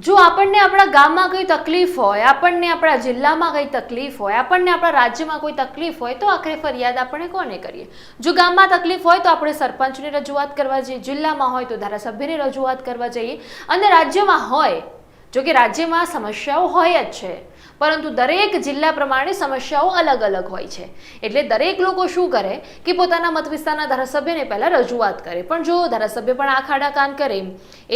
જો આપણને આપણા ગામમાં કંઈ તકલીફ હોય, આપણને આપણા જિલ્લામાં કંઈ તકલીફ હોય, આપણને આપણા રાજ્યમાં કોઈ તકલીફ હોય, તો આખરે ફરિયાદ આપણે કોને કરીએ? જો ગામમાં તકલીફ હોય, તો આપણે સરપંચની રજૂઆત કરવા જઈએ, જિલ્લામાં હોય, તો ધારાસભ્યની રજૂઆત કરવા જઈએ. અને રાજ્યમાં હોય, જો કે રાજ્યમાં સમસ્યાઓ હોય જ છે. પરંતુ દરેક જિલ્લા પ્રમાણે સમસ્યાઓ અલગ અલગ હોય છે. એટલે દરેક લોકો શું કરે કે પોતાના મત વિસ્તારના ધારાસભ્યને પહેલાં રજૂઆત કરે. પણ જો ધારાસભ્ય પણ આ ખાડા કાન કરે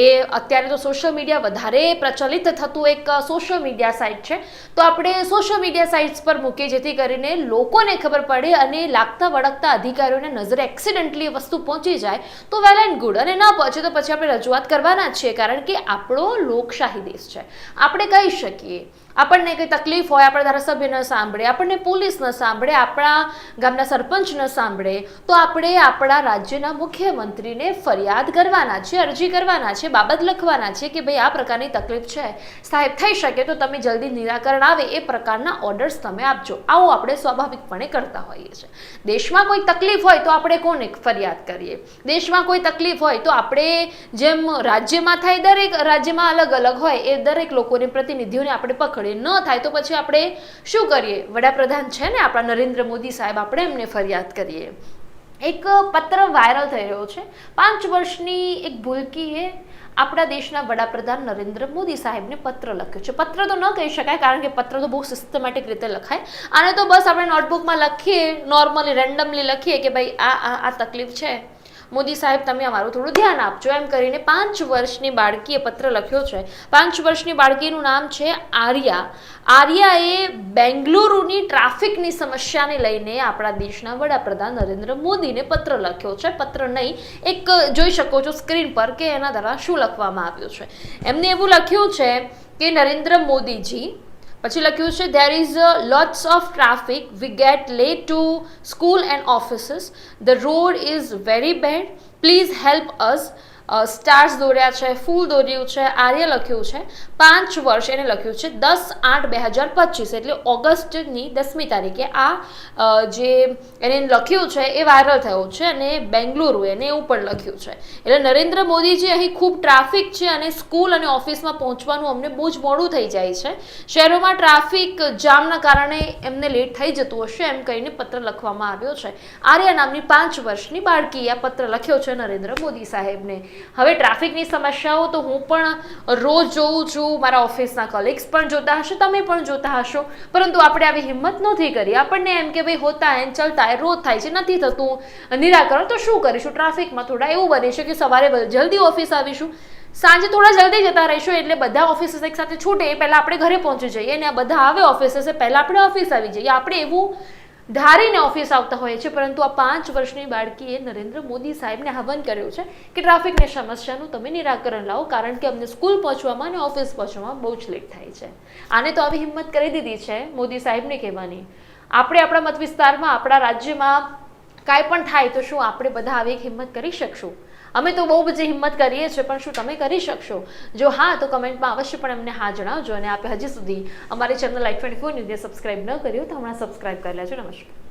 એ અત્યારે તો સોશિયલ મીડિયા વધારે પ્રચલિત થતું એક સોશિયલ મીડિયા સાઇટ છે. તો આપણે સોશિયલ મીડિયા સાઇટ્સ પર મૂકીએ જેથી કરીને લોકોને ખબર પડે અને લાગતા વળગતા અધિકારીઓને નજરે એક્સિડન્ટલી વસ્તુ પહોંચી જાય તો વેલ એન્ડ ગુડ અને ના પહોંચે તો પછી આપણે રજૂઆત કરવાના જ છીએ, કારણ કે આપણો લોકશાહી દેશ છે. આપણે કહી શકીએ આપણને કંઈ તકલીફ હોય, આપણા ધારાસભ્ય ન સાંભળે, આપણને પોલીસ ન સાંભળે, આપણા ગામના સરપંચ ન સાંભળે, તો આપણે આપણા રાજ્યના મુખ્યમંત્રીને ફરિયાદ કરવાના છે, અરજી કરવાના છે, બાબત લખવાના છે કે ભાઈ આ પ્રકારની તકલીફ છે. સાહેબ, થઈ શકે તો તમે જલ્દી નિરાકરણ આવે, એ પ્રકારના ઓર્ડર્સ તમે આપજો. આવું આપણે સ્વાભાવિકપણે કરતા હોઈએ છીએ. દેશમાં કોઈ તકલીફ હોય તો આપણે કોને ફરિયાદ કરીએ? દેશમાં કોઈ તકલીફ હોય તો આપણે જેમ રાજ્યમાં થાય, દરેક રાજ્યમાં અલગ અલગ હોય, એ દરેક લોકોને, પ્રતિનિધિઓને આપણે પકડીએ ન થાય તો પછી આપણે શું કરીએ? વડાપ્રધાન છે ને, આપણા નરેન્દ્ર મોદી સાહેબ, આપણે એમને ફરિયાદ કરીએ. એક પત્ર વાયરલ થઈ રહ્યો છે. પાંચ વર્ષની એક ભૂલકીએ આપણા દેશના વડાપ્રધાન નરેન્દ્ર મોદી સાહેબને પત્ર લખ્યો છે. પત્ર તો ન કહી શકાય, કારણ કે પત્ર તો બહુ સિસ્ટમેટિક રીતે લખાય. આને તો બસ આપણે નોટબુકમાં લખીએ નોર્મલી રેન્ડમલી લખીએ કે ભાઈ આ આ તકલીફ છે. મોદી સાહેબ, તમે અમારું થોડું ધ્યાન આપજો. એમ કરીને પાંચ વર્ષની બાળકીએ પત્ર લખ્યો છે. પાંચ વર્ષની બાળકીનું નામ છે આર્યા. આર્યાએ બેંગલુરુની ટ્રાફિકની સમસ્યાને લઈને આપણા દેશના વડાપ્રધાન નરેન્દ્ર મોદીને પત્ર લખ્યો છે. પત્ર નહીં, એક જોઈ શકો છો સ્ક્રીન પર કે એના દ્વારા શું લખવામાં આવ્યું છે. એમને એવું લખ્યું છે કે નરેન્દ્ર મોદીજી પછી લખ્યું છે there is lots of traffic we get late to school and offices the road is very bad please help us stars દોર્યા છે, ફૂલ દોર્યું છે, આર્ય લખ્યું છે, પાંચ વર્ષ એને લખ્યું છે, દસ આઠ બે હજાર પચીસ, એટલે ઓગસ્ટની દસમી તારીખે આ જે એને લખ્યું છે એ વાયરલ થયું છે અને બેંગલુરુ એને એવું પણ લખ્યું છે. એટલે નરેન્દ્ર મોદીજી અહીં ખૂબ ટ્રાફિક છે અને સ્કૂલ અને ઓફિસમાં પહોંચવાનું અમને બહુ જ મોડું થઈ જાય છે. શહેરોમાં ટ્રાફિક જામના કારણે એમને લેટ થઈ જતું હશે એમ કહીને પત્ર લખવામાં આવ્યો છે. આર્યા નામની પાંચ વર્ષની બાળકીએ આ પત્ર લખ્યો છે નરેન્દ્ર મોદી સાહેબને. હવે ટ્રાફિકની સમસ્યાઓ તો હું પણ રોજ જોઉં છું, મારા ઓફિસના કલીગ્સ પણ જોતા હશે, તમે પણ જોતા હશો. પરંતુ આપણે આવી હિંમત નથી કરી. આપણને એમ કે ભાઈ હોતા એમ ચલતા એ રોજ થાય છે, નથી થતું. નિરાકરણ તો શું કરીશું? ટ્રાફિકમાં થોડા એવું બને કે સવારે જલ્દી ઓફિસ આવીશું. સાંજે થોડા જલ્દી જતા રહીશું એટલે બધા ઓફિસીસ એક સાથે છૂટે એ પહેલાં આપણે ઘરે પહોંચી જઈએ અને બધા આવે ઓફિસે પહેલાં આપણે ઓફિસ આવી જઈએ. આપણે એવું ધારીને ઓફિસ આવતા હોઈએ છીએ પરંતુ આ પાંચ વર્ષની બાળકીએ નરેન્દ્ર મોદી સાહેબને આહવાન કર્યું છે કે ટ્રાફિકની સમસ્યાનું તમે નિરાકરણ લાવો, કારણ કે અમને સ્કૂલ પહોંચવામાં અને ઓફિસ પહોંચવામાં બહુ જ લેટ થાય છે. આને તો આવી હિંમત કરી દીધી છે મોદી સાહેબને કહેવાની. આપણે આપણા મત વિસ્તારમાં, આપણા રાજ્યમાં કાંઈ પણ થાય તો શું આપણે બધા આવી હિંમત કરી શકશું? અમે તો બહુ બધી હિંમત કરીએ છીએ, પણ શું તમે કરી શકશો? જો હા, તો કમેન્ટમાં અવશ્ય પણ અમને હા જણાવજો અને આપે હજી સુધી અમારી ચેનલ લાઈક ટ્વેન્ટી ફોર ન્યૂઝને સબસ્ક્રાઈબ ન કર્યું તો હમણાં સબસ્ક્રાઇબ કરી લેજો. નમસ્કાર.